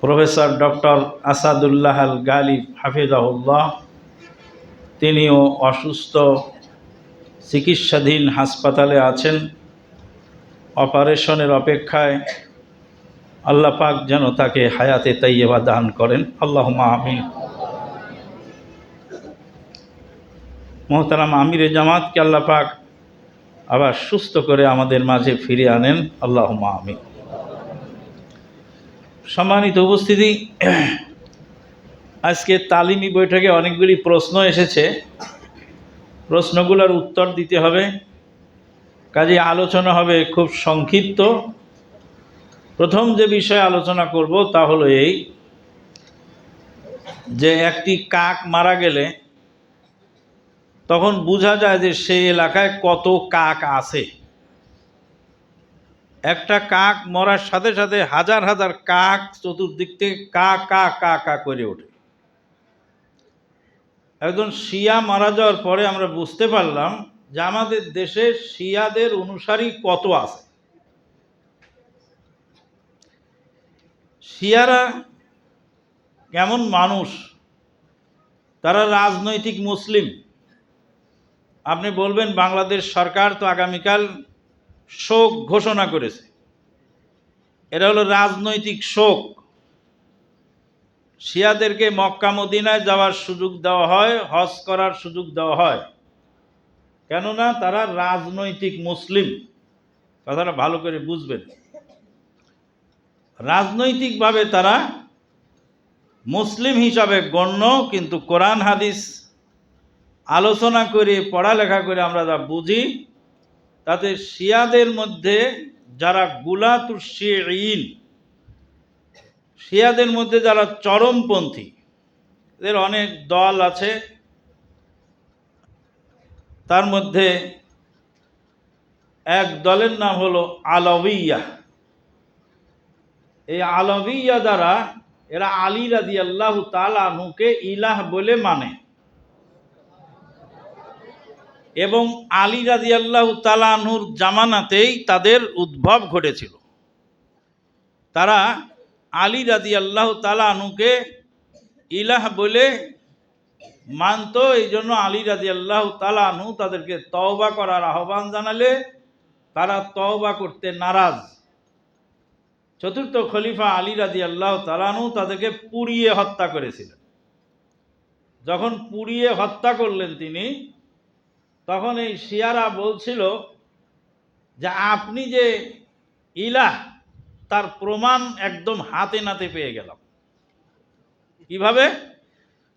Professor doctor Asadullah Al Ghalib হাফিজাহুল্লাহ, তিনিও অসুস্থ চিকিৎসাধীন হাসপাতালে আছেন। অপারেশনের অপেক্ষায় আল্লাহ পাক যেন তাকে হায়াতে তাইয়েবা দান করেন। আল্লাহ আমিন। মোহতারাম আমিরে জামাতকে আল্লাহ পাক আবার সুস্থ করে আমাদের মাঝে ফিরে আনেন। আল্লাহ আমিন। সম্মানিত উপস্থিতি, আজকে তালিমি বৈঠকে অনেকগুলি প্রশ্ন এসেছে। প্রশ্নগুলোর উত্তর দিতে হবে। কাজে আলোচনা হবে খুব সংক্ষিপ্ত। প্রথম যে বিষয়ে আলোচনা করব তা হলো এই যে একটি কাক মারা গেলে তখন বোঝা যায় যে সেই এলাকায় কত কাক আছে। একটা কাক মরার সাথে সাথে হাজার হাজার কাক চতুর্দিক থেকে কা কা কা কা করে ওঠে। একজন শিয়া মারা যাওয়ার পরে আমরা বুঝতে পারলাম যে আমাদের দেশে শিয়াদের অনুসারী কত আছে। শিয়ারা কেমন মানুষ? তারা রাজনৈতিক মুসলিম। আপনি বলবেন, বাংলাদেশ সরকার তো আগামীকাল শোক ঘোষণা করেছে। এটা হলো রাজনৈতিক শোক। শিয়াদেরকে মক্কা মদিনায় যাওয়ার সুযোগ দেওয়া হয়, হজ করার সুযোগ দেওয়া হয়। কেননা তারা রাজনৈতিক মুসলিম। কথাটা ভালো করে বুঝবেন। রাজনৈতিকভাবে তারা মুসলিম হিসাবে গণ্য, কিন্তু কোরআন হাদিস আলোচনা করে, পড়ালেখা করে আমরা যা বুঝি তাতে শিয়াদের মধ্যে যারা গুলাতুর শিয়াইন শিয়াদের মধ্যে যারা চরমপন্থী, এদের অনেক দল আছে। তার মধ্যে এক দলের নাম হলো আলবিয়া এই আলবিয়া দ্বারা এরা আলী রাজি আল্লাহ তালাহুকে ইলাহ বলে মানে। এবং আলী রাজি আল্লাহ তালাহুর জামানাতেই তাদের উদ্ভব ঘটেছিল। তারা আলী রাজি আল্লাহ তালাহুকে ইলাহ বলে মানত এই জন্য আলী রাজি আল্লাহ তালাহু তাদেরকে তওবা করার আহ্বান জানালে। তারা তওবা করতে নারাজ। চতুর্থ খলিফা আলী রাজি আল্লাহ তালানু তাদেরকে পুড়িয়ে হত্যা করেছিলেন। যখন পুড়িয়ে হত্যা করলেন তিনি তখন এই শিয়ারা বলছিল যে আপনি যে ইলাহ, তার প্রমাণ একদম হাতে নাতে পেয়ে গেলাম। কীভাবে?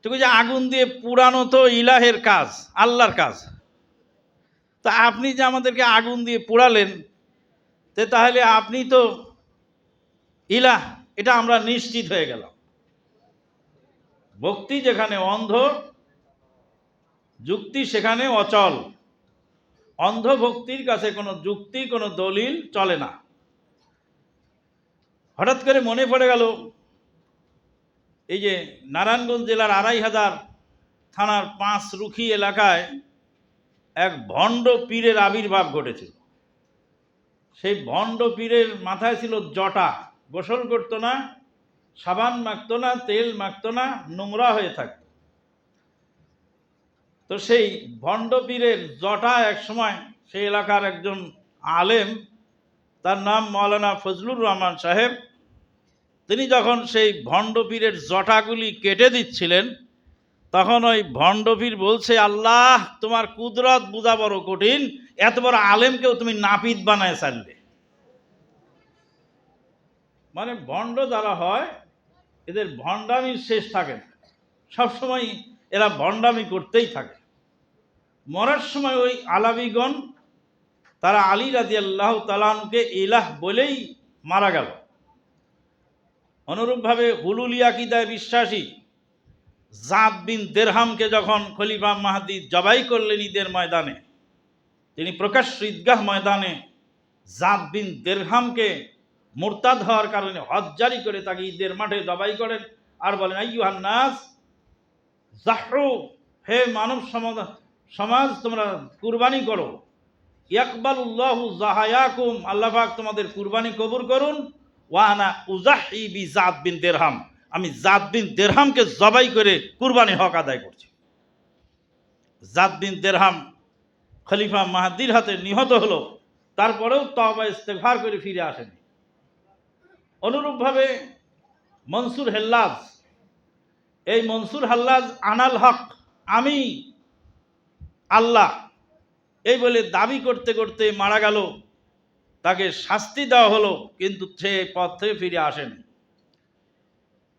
তুমি যে আগুন দিয়ে পুরানো তো ইলাহের কাজ, আল্লাহর কাজ। তা আপনি যে আমাদেরকে আগুন দিয়ে পোড়ালেন, তে তাহলে আপনি তো ইলাহ, এটা আমরা নিশ্চিত হয়ে গেলাম। ভক্তি যেখানে অন্ধ যুক্তি সেখানে অচল। অন্ধভক্তির কাছে কোনো যুক্তি, কোনো দলিল চলে না। হঠাৎ করে মনে পড়ে গেল, এই যে নারায়ণগঞ্জ জেলার আড়াই হাজার থানার পাঁচ রুখি এলাকায় এক ভণ্ড পীরের আবির্ভাব ঘটেছিল সেই ভণ্ড পীরের মাথায় ছিল জটা, গোসল করতো না, সাবান মাখতো না, তেল মাখতো না, নোংরা হয়ে থাকতো। তো সেই ভণ্ড পীরের জটা এক সময় সেই এলাকার একজন আলেম, তার নাম মৌলানা ফজলুর রহমান সাহেব, তিনি যখন সেই ভণ্ডপীরের জটাগুলি কেটে দিচ্ছিলেন, তখন ওই ভণ্ডপীর বলছে, আল্লাহ, তোমার কুদরত বোঝা বড় কঠিন, এত বড় আলেমকেও তুমি নাপিত বানায় ছাড়লে মানে ভণ্ড যারা হয়, এদের ভণ্ডামির শেষ থাকে না। সবসময় এরা ভণ্ডামি করতেই থাকে। মরার সময় ওই আলাবিগণ, তারা আলী রাজি আল্লাহ তালানকে ইলাহ বলেই মারা গেল। অনুরূপভাবে হুলুলিয়া কিদায় বিশ্বাসী জাদ বিন দেরহামকে যখন খলিফা মাহাদি জবাই করলেন ঈদের ময়দানে, তিনি প্রকাশ্য ঈদগাহ ময়দানে জাদ বিন দেরহামকে মোরতাদ হওয়ার কারণে হজ জারি করে তাকে ঈদের মাঠে জবাই করেন। আর বলেন, আইয়ুহান নাস, জাহরু, হে মানব সমাজ সমাজ তোমরা কুরবানি করো। ইয়াকবালুল্লাহু জাহায়াকুম, আল্লাহ পাক তোমাদের কুরবানি কবুল করুন। ওয়ানা উজাহি বি জাদ বিন দেরহাম। আমি জাদ বিন দেরহামকে জবাই করে কুরবানি হক আদায় করছি। জাদ বিন দেরহাম খলিফা মাহাদির হাতে নিহত হলো, তারপরেও তবা ইস্তেফার করে ফিরে আসেনি। অনুরূপভাবে মনসুর হেল্লাজ, এই মনসুর হাল্লাজ আনাল হক, আমি আল্লাহ এই বলে দাবি করতে করতে মারা গেল তাকে শাস্তি দেওয়া হলো কিন্তু সে পথ থেকে ফিরে আসেনি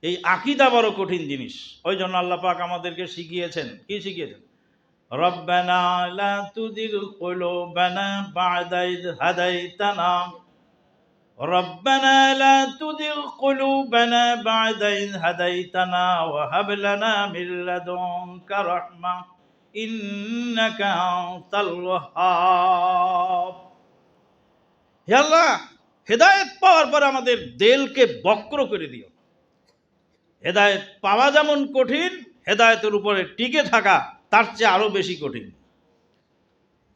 এই আকিদা বড় কঠিন জিনিস ওই জন্য আল্লাহ পাক আমাদেরকে শিখিয়েছেন কি শিখিয়েছেন রব্বানা লা তুজিগ কুলুবানা বা'দা ইয হাদাইতানা ربنا لا تزغ قلوبنا بعد إذ هديتنا وهب لنا من لدنك رحمة ইন্নাকা হে আল্লাহ, হেদায়েত পাওয়ার পর আমাদের দেলকে বক্র করে দিও। হেদায়েত পাওয়া যেমন কঠিন, হেদায়েতের উপরে টিকে থাকা তার চেয়ে আরও বেশি কঠিন।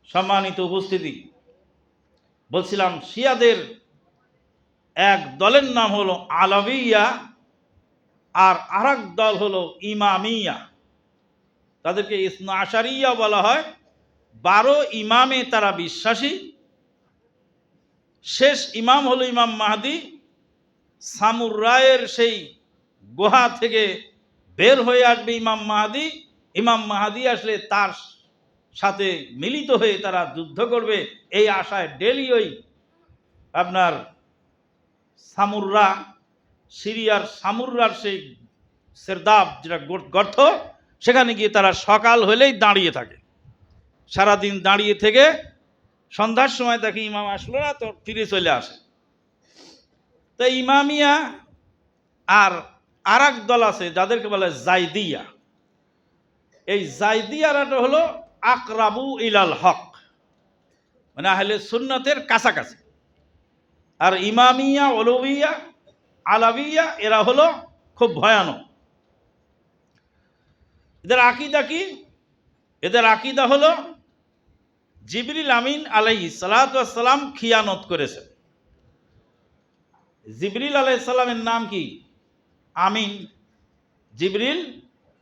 সম্মানিত উপস্থিতি, বলছিলাম, শিয়াদের এক দলের নাম হলো আলাবিয়া আর আর দল হলো ইমামিয়া। তাদেরকে ইসনা আশারিয়া বলা হয়। বারো ইমামে তারা বিশ্বাসী। শেষ ইমাম হলো ইমাম মাহাদি। সামুর রায়ের সেই গুহা থেকে বের হয়ে আসবে ইমাম মাহাদি। ইমাম মাহাদি আসলে তার সাথে মিলিত হয়ে তারা যুদ্ধ করবে। এই আশায় ডেলি ওই আপনার সামুররা, সিরিয়ার সামুররার সেই সেরদাব, যেটা গর- গর্ত সেখানে গিয়ে তারা সকাল হলেই দাঁড়িয়ে থাকে। সারাদিন দাঁড়িয়ে থেকে সন্ধ্যার সময় দেখি ইমাম আসলো না, তো ফিরে চলে আসে। তো ইমামিয়া আর আর দল আছে, যাদেরকে বলে জাইদিয়া। এই জাইদিয়ারাটা হলো আকরাবু ইলাল হক মানে আহলে সুন্নতের কাছাকাছি। আর ইমামিয়া অলবিয়া আলাবিয়া এরা হলো খুব ভয়ানক। এদের আকিদা কি? এদের আকিদা হলো জিবরিল আমিন আলাইহি সালাম খিয়ানত করেছেন জিবরিল আলাইসাল্লামের নাম কি? আমিন। জিবরিল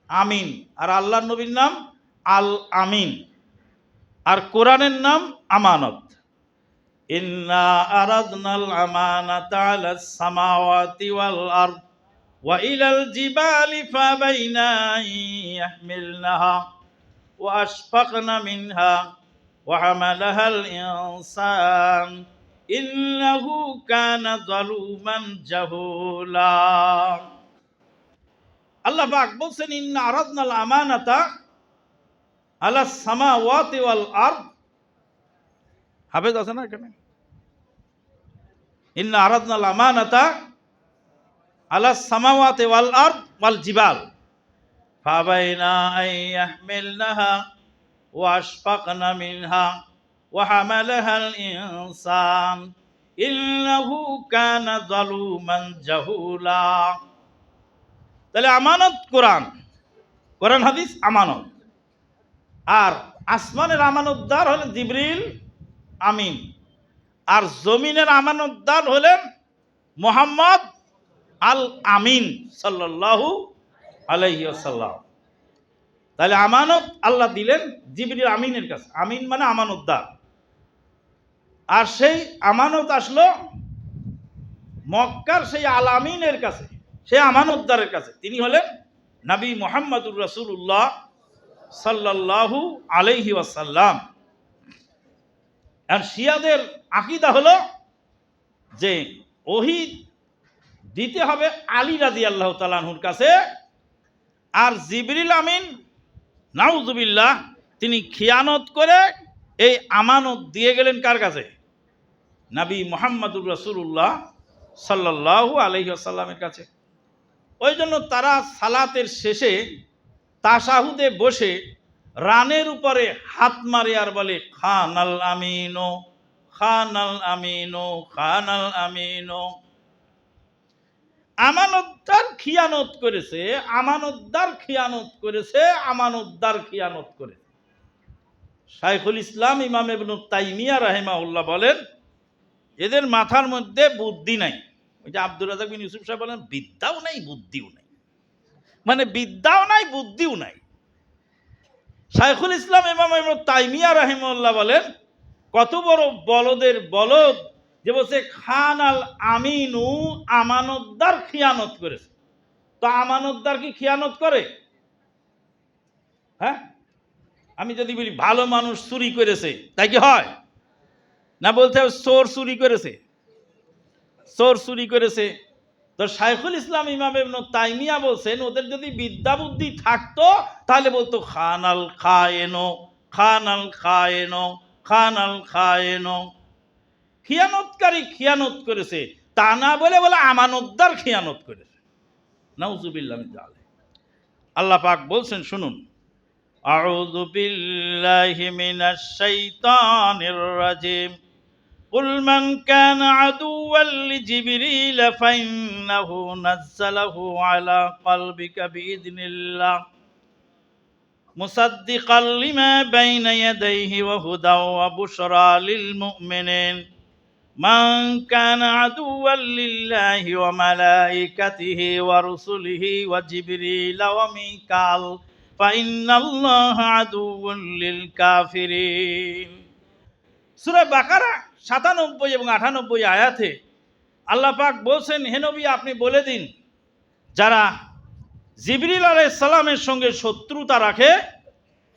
আমিন। আর আল্লাহ নবীর নাম আল আমিন। আর কোরআনের নাম আমানত। ইন্না আরাদনাল আমানাতা আলাস সামাওয়াতি ওয়াল আরদ। وإلى الجبال فأبين أن يحملنها وأشفقن منها وحملها الإنسان إنه كان ظلوما جهولا আল্লাহ পাক বলছেন ইন্না আরাদনাল আমানাতা আলা সামাওয়াতি ওয়াল আরদ হাফেজ আছে না এখানে ইন্না আরাদনাল আমানাতা আলা সামাওয়াতি ওয়াল আরদ ওয়াল জিবাল। ফাবাইনা আন ইয়াহমিলনাহা ওয়া আশফাকনা মিনহা ওয়া হামালাহা আল ইনসান। ইন্নাহু কানা যালুমান জাহুলা। তাহলে আমানত কোরআন। কোরআন হাদিস আমানত। আর আসমানের আমানতদার হলেন জিবরিল আমিন। আর জমিনের আমানতদার হলেন মোহাম্মদ আল আমিন সাল্লাল্লাহু আলাইহি আসাল্লাম তাহলে আমানত আল্লাহ দিলেন জিবরিল আমিনের কাছে। আমিন মানে আমানতদার। আর সেই আমানত আসলো মক্কার সেই আল আমিনের কাছে সে আমানতদারের কাছে। তিনি হলেন নবী মোহাম্মদুর রসুল্লাহ সাল্লাল্লাহু আলাইহি ওয়াসাল্লাম। আর শিয়াদের আকিদা হলো যে ওহি দিতে হবে আলী রাজি আল্লাহ তালাহুর কাছে। আর জিবরিল আমিন, নাউজুবিল্লাহ, তিনি খিয়ানত করে এই আমানত দিয়ে গেলেন কার কাছে? নবী মোহাম্মদুর রসুল্লাহ সাল্লাল্লাহু আলহি আসাল্লামের কাছে। ওই জন্য তারা সালাতের শেষে তাসাহুদে বসে রানের উপরে হাত মারে আর বলে খান আল আমিনো খান আল আমিনো খান আল আমিনো। আমানতদার খিয়ানত করেছে আমানতদার খিয়ানত করেছে আমানতদার খিয়ানত করেছে। শাইখুল ইসলাম ইমাম ইবনু তাইমিয়া রাহেমাউল্লাহ বলেন, এদের মাথার মধ্যে বুদ্ধি নাই। ওই যে আব্দুর রাজাক বিন ইউসুফ সাহেব বলেন, বিদ্যাও নাই, বুদ্ধিও নাই। মানে বিদ্যাও নাই, বুদ্ধিও নাই। শাইখুল ইসলাম ইমাম ইমাম তাইমিয়া রাহিমুল্লাহ বলেন, কত বড় বলদের বলদ যে বলছে খান আল আমিনু আমানতদার খিয়ানত করেছে। তো আমানতদার কি খিয়ানত করে? হ্যাঁ? আমি যদি বলি, ভালো মানুষ চুরি করেছে। তাই কি হয়? না বলতে হবে, চোর চুরি করেছে। চোর চুরি করেছে। তো শাইখুল ইসলাম, ইমাম তাইমিয়া বলছেন, ওদের যদি বিদ্যা বুদ্ধি থাকতো, তাহলে বলতো খান আল খায়েনো খান আল খায়েনো খান আল খায়েনো। খিয়ানতকারী খিয়ানত করেছে তা না বলে বলে আমানতদার খিয়ানত করেছে নাউজুবিল্লাহ মিন জালিক। আল্লাহ পাক বলছেন শুনুন أعوذ بالله من الشيطان الرجيم قل من كان عدوا لجبريل فإنه نزله على قلبك بإذن الله مصدقا لما بين يديه وهدى وبشرى للمؤمنين من كان عدوا لله وملائكته ورسله وجبريل وميكال فإن الله عدو للكافرين সুরে বাকারা সাতানব্বই এবং আটানব্বই আয়াতে আল্লাহ পাক বলছেন হেনবি আপনি বলে দিন, যারা জিবরিল সালামের সঙ্গে শত্রুতা রাখে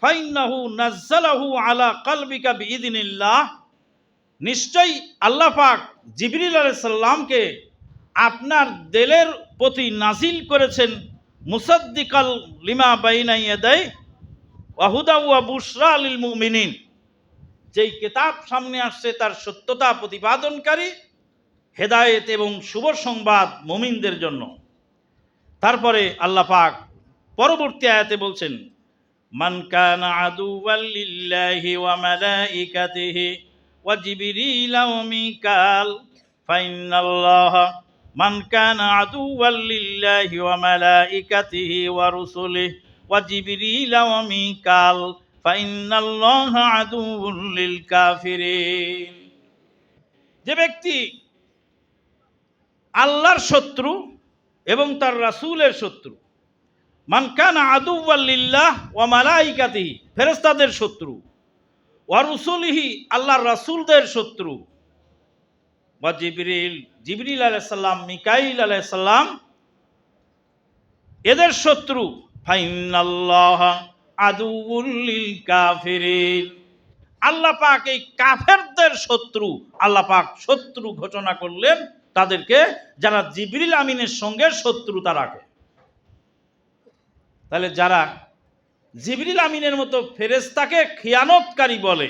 ফাইন্নাহু নাজ্জালাহু আলা কালবিকা বিদিনিল্লাহ নিশ্চয়ই আল্লাহ পাক জিবরিল আলাইহিস সালামকে আপনার দেলের প্রতি নাজিল করেছেন মুসাদ্দিকাল লিমা বাইনা ইয়াদাই ওয়াহুদা ওয়া বুশরা লিল মুমিনিন। যেই কিতাব সামনে আসছে তার সত্যতা প্রতিপাদনকারী, হেদায়েত এবং শুভ সংবাদ মুমিনদের জন্য। তারপরে আল্লাহ পাক পরবর্তী আয়াতে বলছেন, মান কানা আদুওয়াল লিল্লাহি ওয়া মালাইকাতিহি ফাইনাল্লাহা মান কানা আদুওয়াল লিল্লাহি ওয়া মালাইকাতিহি ওয়া রুসুলিহি ওয়া জিবরিল ওয়া মিকাল ফাইনাল্লাহা আদুউল লিল যে ব্যক্তি আল্লাহর শত্রু এবং তার রাসূলের শত্রু মানকান আদুল্লাহ ও মালাইকাতিহি ফেরেস্তাদের শত্রু ওয়া রুসুলিহি আল্লাহর রাসূলদের শত্রু। বা জিবরিল জিবরিল আলাইসাল্লাম মিকাইল আলাইসাল্লাম এদের শত্রু। ফাইনাল্লাহ আদুউল্লিল কাফিরিন। আল্লাহ পাক এই কাফেরদের শত্রু, আল্লাহ পাক শত্রু ঘোষণা করলেন তাদেরকে যারা জিবরিল আমিনের সঙ্গে শত্রুতা রাখে। তাহলে যারা জিবরিল আমিনের মতো ফেরেস্তাকে খিয়ানতকারী বলে।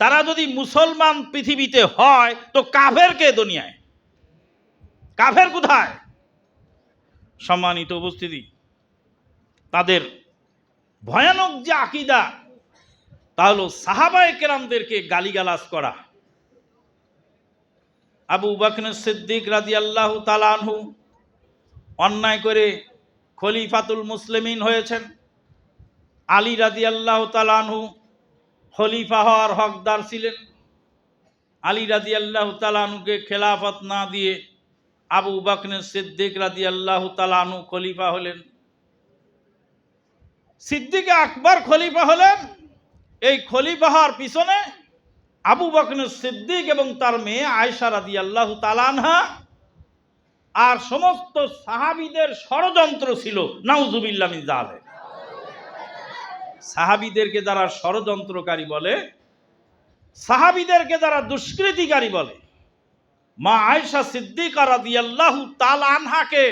তারা যদি মুসলমান পৃথিবীতে হয়, তো কাফের কে দুনিয়ায়? কাফের কোথায়? সম্মানিত উপস্থিতি, তাদের ভয়ানক যে আকিদা, তা হলো সাহাবায় কেরামদেরকে গালিগালাজ করা। আবু বাকন সিদ্দিক রাজি আল্লাহ তালানহু অন্যায় করে খলিফাতুল মুসলিমিন হয়েছেন। আলী রাজি আল্লাহ তালানহু খলিফা হওয়ার হকদার ছিলেন। আলী রাজি আল্লাহ তালানুকে খেলাফত না দিয়ে আবু বাকনে সিদ্দিক রাজি আল্লাহ তালানু খলিফা হলেন। সিদ্দিক আকবর খলিফা হলেন। এই খলিফা হওয়ার পিছনে আবু বকর সিদ্দিক এবং তার মেয়ে আয়সা রাদি আল্লাহ তালানহা আর সমস্ত সাহাবিদের ষড়যন্ত্র ছিল। নাউজুবিল্লাহ মিন জালেক সাহাবিদেরকে যারা ষড়যন্ত্রকারী বলে, সাহাবিদেরকে যারা দুষ্কৃতিকারী বলে, মা আয়সা সিদ্দিকা রাদি আল্লাহ তালানহাকে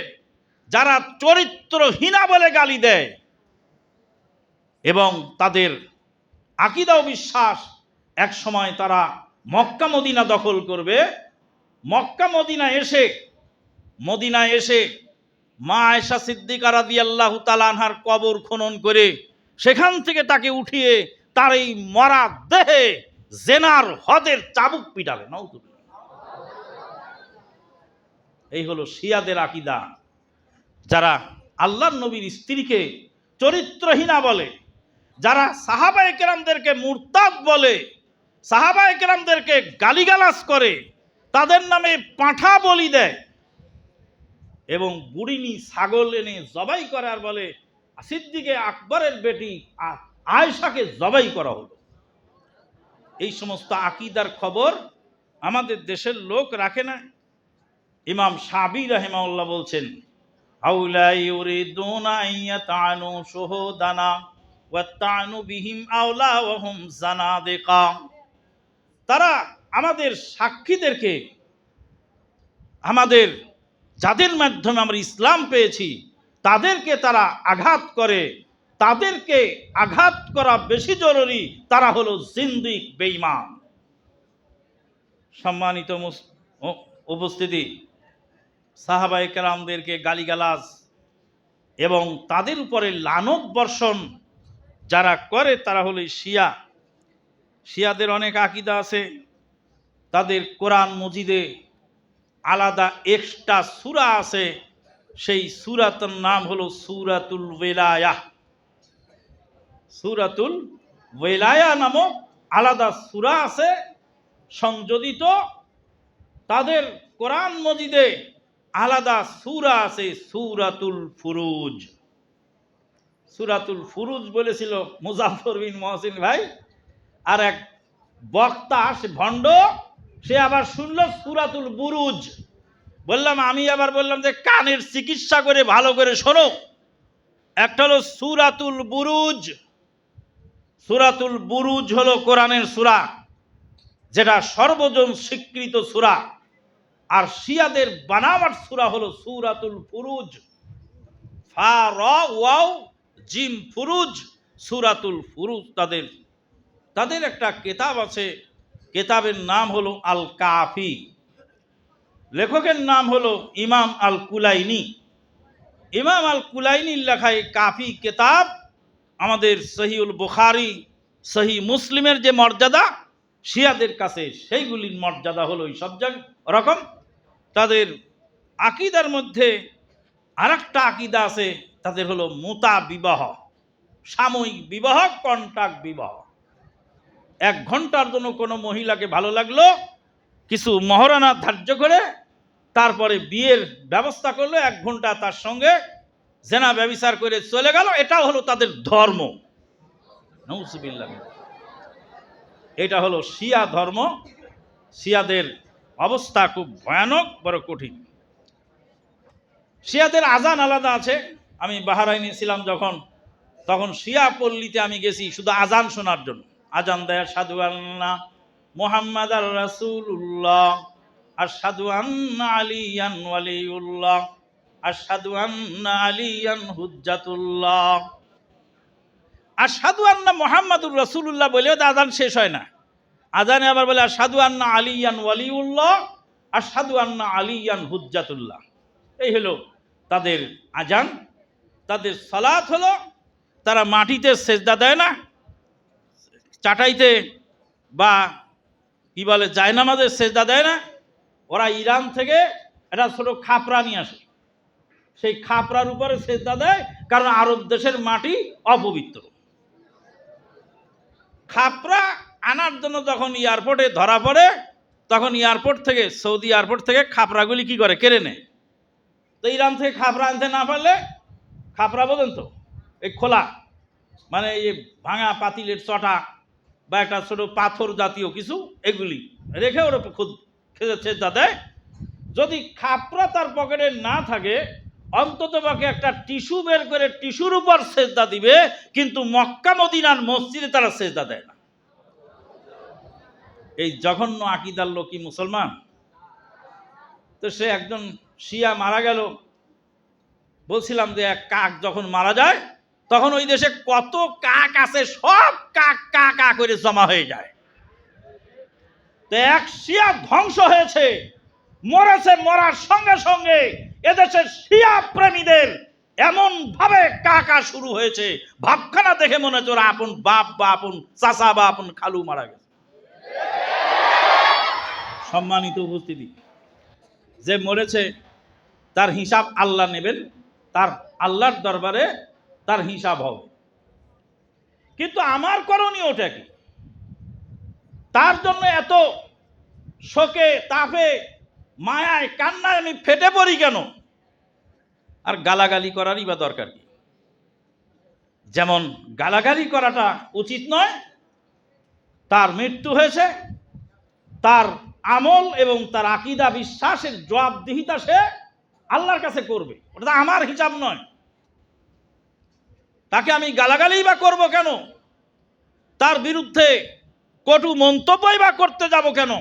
যারা চরিত্রহীনা বলে গালি দেয় এবং তাদের আকিদা ও বিশ্বাস এক সময় তারা মক্কা মদিনা দখল করবে। মক্কা মদিনা এসে মদিনা এসে মা আয়সা সিদ্দিকা রাদি আল্লাহ তালানহার কবর খনন করে সেখান থেকে তাকে উঠিয়ে তার এই মরা দেহে জেনার হদের চাবুক পিটাবে নৌতুবিল্লাহ। এই হলো শিয়াদের আকিদা যারা আল্লাহ নবীর স্ত্রীকে চরিত্রহীনা বলে, যারা সাহাবা একরামদেরকে মুরতাদ বলে সাহাবা একরামদেরকে গালিগালাস করে, তাদের নামে পাঁঠা বলি দেয় এবং বুড়িনি ছাগল এনে জবাই করার বলে সিদ্দিকে আকবরের বেটি আ- আয়েশাকে জবাই করা হলো। এই সমস্ত আকিদার খবর আমাদের দেশের লোক রাখে না। ইমাম সাবি রাহেমাউল্লাহ বলছেন, আউলা ইউরিদুনা আইয়াতানু শুহুদানা ওয়াতানু বিহিম আওলা ওয়া হুম জানাদিকা। তারা আমাদের সাক্ষীদেরকে, আমাদের যাদের মাধ্যমে আমরা ইসলাম পেয়েছি তাদেরকে তারা আঘাত করে, তাদেরকে আঘাত করা বেশি জরুরি তারা হলো জিন্দিক, বেঈমান। সম্মানিত উপস্থিতি সাহাবাই কেরামদেরকে গালিগালাজ এবং তাদের উপরে লানত বর্ষণ যারা করে তারা হলো শিয়া। শিয়াদের অনেক আকিদা আছে। তাদের কোরআন মজিদে আলাদা এক্সট্রা সুরা আছে। সেই সুরাতের নাম হলো সুরাতুল ওয়েলায়া। সুরাতুল ওয়েলায়া নামক আলাদা সুরা আছে, সংযোজিত। তাদের কোরআন মজিদে আলাদা সুরা আছে, সুরাতুল ফুরুজ। সুরাতুল ফুরুজ বলেছিল মুজাফর বিন মহসিন ভাই। আর এক বক্তা, সে ভণ্ড, সে আবার শুনল সুরাতুল বুরুজ। বললাম, আমি আবার বললাম যে, কানের চিকিৎসা করে ভালো করে শোনো। একটা হলো সুরাতুল বুরুজ। সুরাতুল বুরুজ হলো কোরআনের সুরা, যেটা সর্বজন স্বীকৃত সুরা। আর শিয়াদের বানাবার সুরা হলো সুরাতুল ফুরুজ। ফা, র, ওয়াও, জিম ফুরুজ, সুরাতুল ফুরুজ তাদের। তাদের একটা কেতাব আছে, কেতাবের নাম হলো আল কাফি লেখকের নাম হলো ইমাম আল কুলাইনি ইমাম আল কুলাইনির লেখা এই কাফি কেতাব, আমাদের সহিউল বুখারি, সহি মুসলিমের যে মর্যাদা, শিয়াদের কাছে সেইগুলির মর্যাদা হলো এই সব রকম তাদের আকিদার মধ্যে আর একটা আকিদা আছে, তাদের হলো মোতা বিবাহ, সাময়িক বিবাহ কন্ট্রাক্ট বিবাহ। এক ঘণ্টার জন্য কোনো মহিলাকে ভালো লাগল, কিছু মহারানা ধার্য করে তারপরে বিয়ের ব্যবস্থা করল, এক ঘণ্টা তার সঙ্গে জেনা ব্যবিচার করে চলে গেল। এটা হলো তাদের ধর্ম। এটা হলো শিয়া ধর্ম। শিয়াদের অবস্থা খুব ভয়ানক, বড় কঠিন। শিয়াদের আজান আলাদা আছে। আমি বাহারাইনে ছিলাম যখন, তখন শিয়া পল্লীতে আমি গেছি শুধু আজান শোনার জন্য। আজান দেয় সাধু আল্লাহ, মোহাম্মদ আর রাসুল্লাহ আর সাধু আন্না আলিয়ান ওয়ালিউল্লাহ আর সাধু আন্না আলিয়ান হুজ্জাতুল্লাহ। আর সাধু আন্না মোহাম্মদুর রসুল্লাহ বলেও তো আজান শেষ হয় না। আজানে আবার বলে আর সাধু আন্না আলিয়ান ওয়ালিউল্লাহ আর সাধু আন্না আলিয়ান হুজ্জাতুল্লাহ। এই হলো তাদের আজান তাদের সালাত হলো, তারা মাটিতে সেজদা দেয় না, চাটাইতে বা কি বলে জায়নামাজের সেজদা দেয় না ওরা ইরান থেকে একটা ছোট খাপড়া নিয়ে আসে। সেই খাপড়ার উপরে সেজদা দেয়, কারণ আরব দেশের মাটি অপবিত্র। খাপড়া আনার জন্য যখন এয়ারপোর্টে ধরা পড়ে, তখন এয়ারপোর্ট থেকে, সৌদি এয়ারপোর্ট থেকে খাপড়াগুলি কি করে? কেড়ে নেয়। তো ইরান থেকে খাপড়া আনতে না পারলে খাপড়া বোঝেন তো, এই খোলা মানে এই ভাঙা পাতিলের চটা বা একটা ছোট পাথর জাতীয় কিছু, এগুলি রেখে ওরা খুদ চেষ্টা দেয় যদি খাপড়া তার পকেটে না থাকে, অন্তত পক্ষে একটা টিস্যু বের করে টিস্যুর উপর সেজদা দিবে, কিন্তু মক্কা, মদিনার মসজিদে তারা সেজদা দেয় না। এই জঘন্য আকিদার লোকই মুসলমান? তো সে একজন শিয়া মারা গেল। বলছিলাম যে এক কাক যখন মারা যায়, তখন ওই দেশে কত কাক আছে, সব কাক কা কা করে জমা হয়ে যায়। এক শিয়া ধ্বংস হয়েছে। মরেছে, মরার সঙ্গে সঙ্গে এদেশের শিয়া প্রেমীদের এমন ভাবে কাকা শুরু হয়েছে। ভাবখানা দেখে মনে হচ্ছে আপন বাপ বা আপন চাচা বা আপন খালু মারা গেছে। সম্মানিত উপস্থিতি, যে মরেছে, তার হিসাব আল্লাহ নেবেন, তার আল্লাহর দরবারে তার হিসাব হবে। কিন্তু আমার করণীয়টা কি? তার জন্য এত শোকে, তাপে, মায়ায়, কান্নায় আমি ফেটে পড়ি কেন? আর গালাগালি করারই বা দরকার কি? যেমন গালাগালি করাটা উচিত নয়, তার মৃত্যু হয়েছে, তার আমল এবং তার আকিদা বিশ্বাসের জবাবদিহিতা সে আল্লাহর কাছে করবে। ওটা আমার হিসাব নয়। তাকে আমি গালাগালি বা করব কেন? তার বিরুদ্ধে কটু মন্তব্যই বা করতে যাব কেন?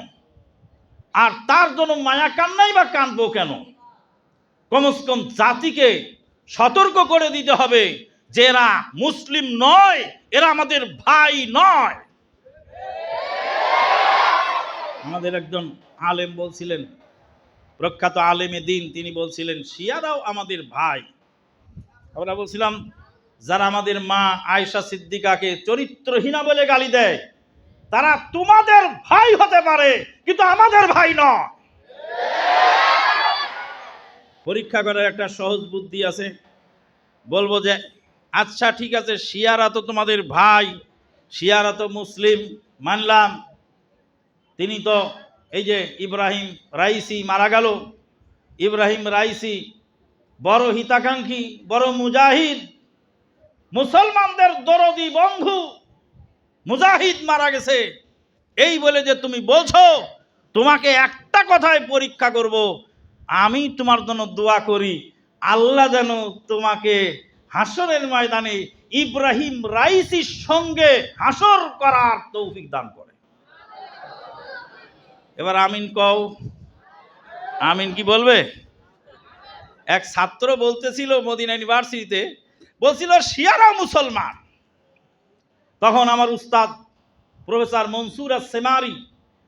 আর তার জন্য মায়া কান্নাই বা কাঁদবো কেন? কমস কম জাতিকে সতর্ক করে দিতে হবে যে এরা মুসলিম নয়, এরা আমাদের ভাই নয়। আমাদের একজন আলেম বলছিলেন, প্রখ্যাত আলেমে দিন, তিনি বলছিলেন, শিয়ারাও আমাদের ভাই। আমরা বলছিলাম, যারা আমাদের মা আয়েশা সিদ্দিকাকে চরিত্রহীনা বলে গালি দেয় তারা তোমাদের ভাই হতে পারে, কিন্তু আমাদের ভাই নয়। পরীক্ষা করার একটা সহজ বুদ্ধি আছে। বলব যে আচ্ছা ঠিক আছে, শিয়ারা তো তোমাদের ভাই, শিয়ারা তো মুসলিম, মানলাম। তিনি তো এই যে ইব্রাহিম রাইসি মারা গেল। ইব্রাহিম রাইসি বড় হিতাকাঙ্ক্ষী, বড় মুজাহিদ, মুসলমানদের দরদি বন্ধু মুজাহিদ মারা গেছে। এই বলে যে তুমি বলছো, তোমাকে একটা কথায় পরীক্ষা করব, আমি তোমার জন্য দোয়া করি, আল্লাহ যেন তোমাকে হাসরের ময়দানে ইব্রাহিম রাইসির সঙ্গে হাসর করার তৌফিক দান করে। এবার আমিন কও। আমিন কি বলবে? এক ছাত্র বলতেছিল মদিনা ইউনিভার্সিটিতে, বলছিল শিয়ারা মুসলমান। তখন আমার উস্তাদ প্রফেসর মনসুর সেমারি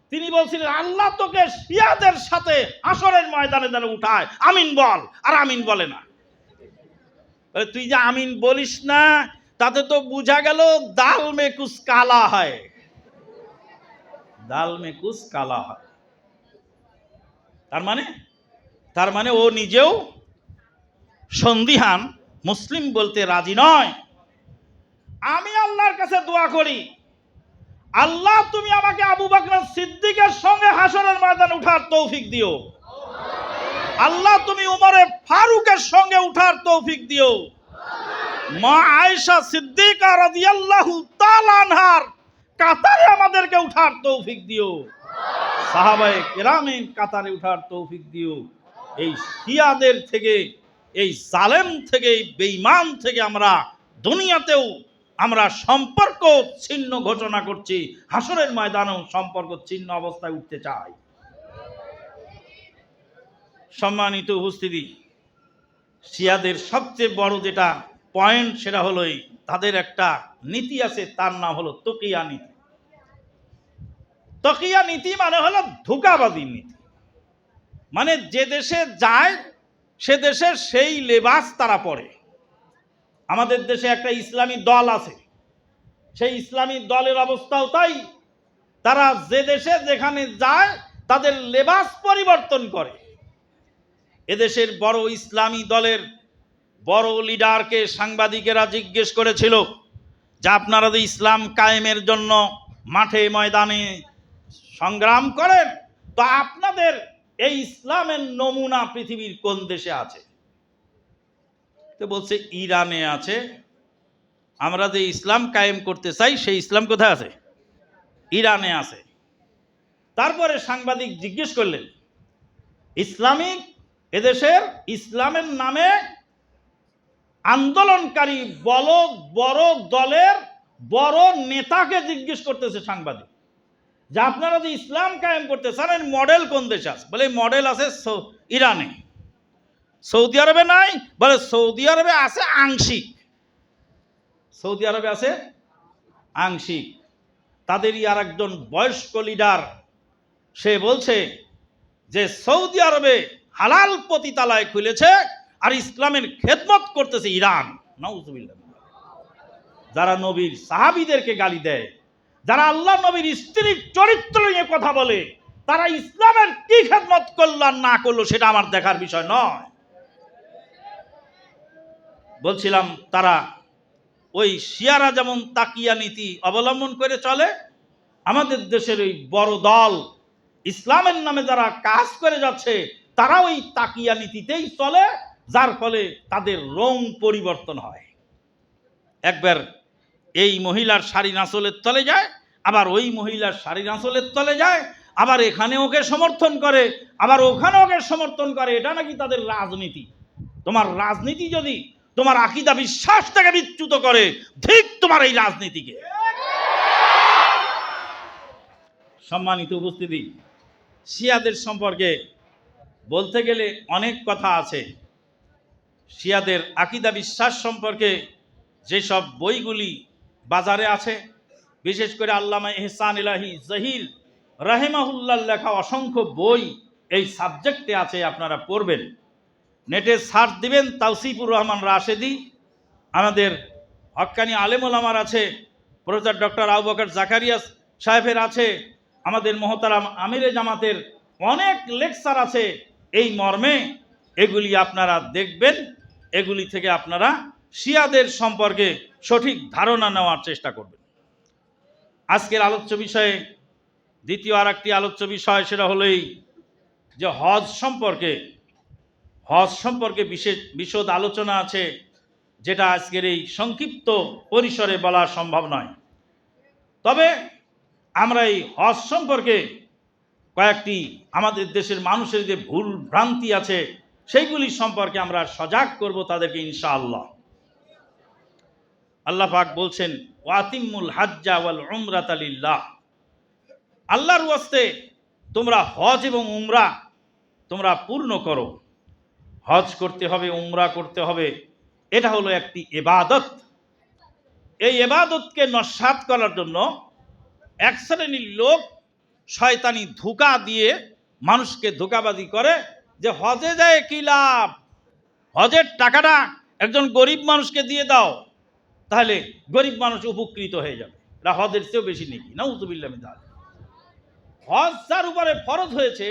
তিনি বলছিলেন, আল্লাহ তোকে শিয়াদের সাথে আসরের ময়দানে যেন উঠায়। আমিন বল, আর আমিন বলে না। তুই যে আমিন বলিস না, তাতে তো বোঝা গেল দাল মে কুস কালা হয়। দাল মে কুস কালা হয়। তার মানে? তার মানে ও নিজেও সন্দিহান, মুসলিম বলতে রাজি নয়। আমি আল্লাহর কাছে দোয়া করি। আল্লাহ, তুমি আমাকে আবু বকর সিদ্দিকের সঙ্গে হাসরের ময়দানে উঠার তৌফিক দিও। আল্লাহ, তুমি উমরে ফারুকের সঙ্গে উঠার তৌফিক দিও। মা আয়েশা সিদ্দিকা রাদিয়াল্লাহু তাআলা আনহার কাতারে আমাদেরকে উঠার তৌফিক দিও। সাহাবায়ে কেরামিন কাতারে উঠার তৌফিক দিও। এই শিয়াদের থেকে, এই জালেম থেকে, এই বেঈমান থেকে আমরা দুনিয়াতেও আমরা সম্পর্ক ছিন্ন ঘোষণা করছি। হাসরের ময়দানেও সম্পর্ক ছিন্ন অবস্থায় উঠতে চাই। সম্মানিত উপস্থিতি, শিয়াদের সবচেয়ে বড় যেটা পয়েন্ট সেটা হলো এই, তাদের একটা নীতি আছে, তার নাম হলো তকিয়া নীতি। তকিয়া নীতি মানে হলো ধোকাবাদী নীতি। মানে যে দেশে যায়, সে দেশের সেই লেবাস তারা পরে আমাদের দেশে একটা ইসলামী দল আছে। সেই ইসলামী দলের অবস্থাও তাই। তারা যে দেশে যেখানে যায়, তাদের লেবাস পরিবর্তন করে। এদেশের বড় ইসলামী দলের বড় লিডারকে সাংবাদিকেরা জিজ্ঞেস করেছিল যে আপনারা যে ইসলাম কায়েমের জন্য মাঠে ময়দানে সংগ্রাম করেন, তো আপনাদের এই ইসলামের নমুনা পৃথিবীর কোন দেশে আছে? তো বলছে, ইরানে আছে, আমরা যে ইসলাম কায়েম করতে চাই, সেই ইসলাম কোথায় আছে? ইরানে আছে। তারপরে সাংবাদিক জিজ্ঞেস করলেন ইসলামিক এদেশের ইসলামের নামে আন্দোলনকারী বড় বড় দলের বড় নেতাকে জিজ্ঞেস করতেছে সাংবাদিক, যে আপনারা যে ইসলাম কায়েম করতে চান মডেল কোন দেশে আছে? বলে মডেল আছে ইরানে। সৌদি আরবে নাই, বলে সৌদি আরবে আছে আংশিক। সৌদি আরবে আছে আংশিক। তাদেরই আর একজন বয়স্ক লিডার, সে বলছে যে সৌদি আরবে হালাল পতিতালায় খুলেছে আর ইসলামের খেদমত করতেছে ইরান। যারা নবীর সাহাবিদেরকে গালি দেয়, যারা আল্লাহ নবীর স্ত্রীর চরিত্র নিয়ে কথা বলে, তারা ইসলামের কি খেদমত করল না করল সেটা আমার দেখার বিষয় নয়। বলছিলাম, তারা ওই শিয়ারা যেমন তাকিয়া নীতি অবলম্বন করে চলে, আমাদের দেশের ওই বড় দল ইসলামের নামে যারা কাজ করে যাচ্ছে তারা ওই তাকিয়া নীতিতেই চলে, যার ফলে তাদের রং পরিবর্তন হয়। একবার এই মহিলার শাড়ি নাচলের তলে যায়, আবার ওই মহিলার শাড়ি নাচলের তলে যায়, আবার এখানে ওকে সমর্থন করে, আবার ওখানে ওকে সমর্থন করে, এটা নাকি তাদের রাজনীতি? তোমার রাজনীতি যদি তোমার আকিদা বিশ্বাস থেকে বিচ্যুত করে। ঠিক তোমার এই রাজনীতিকে। সম্মানিত উপস্থিতি, শিয়াদের সম্পর্কে বলতে গেলে অনেক কথা আছে। শিয়াদের আকিদা বিশ্বাস সম্পর্কে যেসব বইগুলি বাজারে আছে, বিশেষ করে আল্লামা এহসান ইলাহি জহির রাহেমাহুল্লার লেখা অসংখ্য বই এই সাবজেক্টে আছে, আপনারা পড়বেন। নেটে সার্চ দিবেন তাওসিফুর রহমান রাশেদি। আমাদের হক্কানি আলেমুল আমার আছে, প্রফেসর ডক্টর আবু বকর জাকারিয়াস সাহেবের আছে, আমাদের মহতারাম আমিরে জামাতের অনেক লেকচার আছে এই মর্মে। এগুলি আপনারা দেখবেন, এগুলি থেকে আপনারা শিয়াদের সম্পর্কে সঠিক ধারণা নেওয়ার চেষ্টা করবেন। আজকের আলোচ্য বিষয়ে, দ্বিতীয় আর একটি আলোচ্য বিষয় সেটা হলেই যে হজ সম্পর্কে হজ সম্পর্কে বিশেষ বিশদ আলোচনা আছে, যেটা আজকের এই সংক্ষিপ্ত পরিসরে বলা সম্ভব নয়। তবে আমরা এই হজ সম্পর্কে কয়েকটি আমাদের দেশের মানুষের যে ভুল ভ্রান্তি আছে, সেইগুলি সম্পর্কে আমরা সজাগ করব তাদেরকে ইনশাআল্লাহ। আল্লাহ পাক বলছেন ওয়াতিমুল হাজ্জা ওয়াল উমরাত আলিল্লাহ আল্লাহর ওয়াস্তে তোমরা হজ এবং উমরা তোমরা পূর্ণ করো। হজ করতে হবে, উমরা করতে হবে, এটা হলো একটি এবাদত এই এবাদতকে নস্বাত করার জন্য এক শ্রেণির লোক শয়তানি ধোকা দিয়ে মানুষকে ধোকাবাজি করে যে হজে যায় কি লাভ? হজের টাকাটা একজন গরিব মানুষকে দিয়ে দাও, তাহলে গরিব মানুষ উপকৃত হয়ে যাবে। এটা হজের চেয়েও বেশি নাকি না উজুবিল্লাহ হজ যার উপরে ফরজ হয়েছে